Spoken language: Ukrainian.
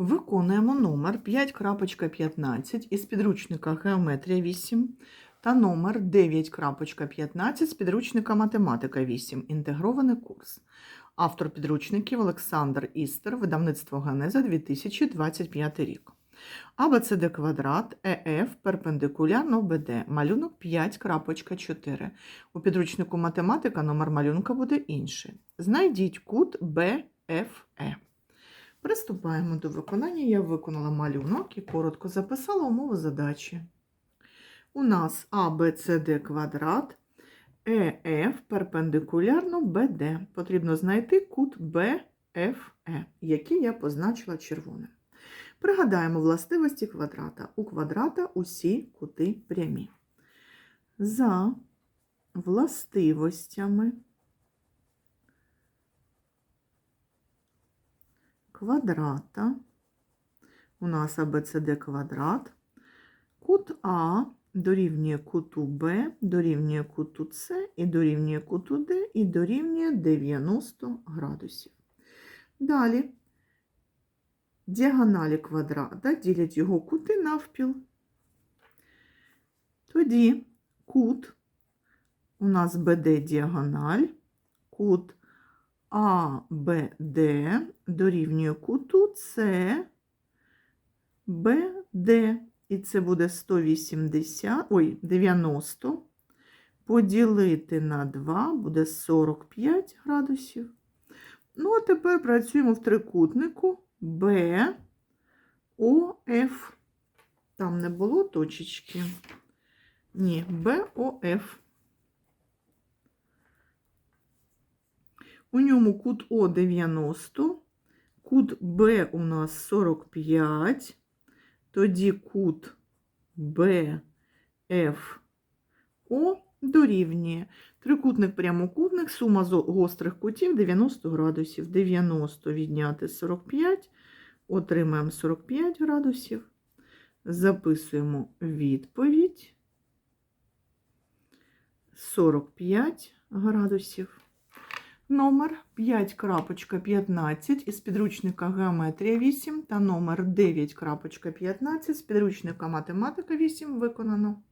Виконуємо номер 5.15 із підручника Геометрія 8 та номер 9.15 з підручника Математика 8. Інтегрований курс. Автор підручників Олександр Істер, видавництво Генеза 2025 рік. АБЦД квадрат ЕФ перпендикулярно БД. Малюнок 5.4. У підручнику математика номер малюнка буде інший. Знайдіть кут БФЕ. Приступаємо до виконання. Я виконала малюнок і коротко записала умови задачі. У нас АБЦД квадрат, ЕФ перпендикулярно БД. Потрібно знайти кут БФЕ, який я позначила червоним. Пригадаємо властивості квадрата. У квадрата усі кути прямі. За властивостями квадрата. У нас АБЦД квадрат. Кут А дорівнює куту Б, дорівнює куту С і дорівнює куту Д і дорівнює 90 градусів. Далі діагоналі квадрата ділять його кути навпіл. Тоді кут у нас БД діагональ, кут АБД дорівнює куту С, БД. І це буде 180, ой, 90. Поділити на 2 буде 45 градусів. Ну, а тепер працюємо в трикутнику БОФ. Там не було точечки. Ні, БОФ. У ньому кут О 90, кут Б у нас 45, тоді кут БФО дорівнює. Трикутник прямокутник, сума гострих кутів 90 градусів. 90 відняти 45, отримаємо 45 градусів. Записуємо відповідь 45 градусів. Номер 5.15 із підручника Геометрія 8 та номер 9.15 з підручника Математика 8 виконано.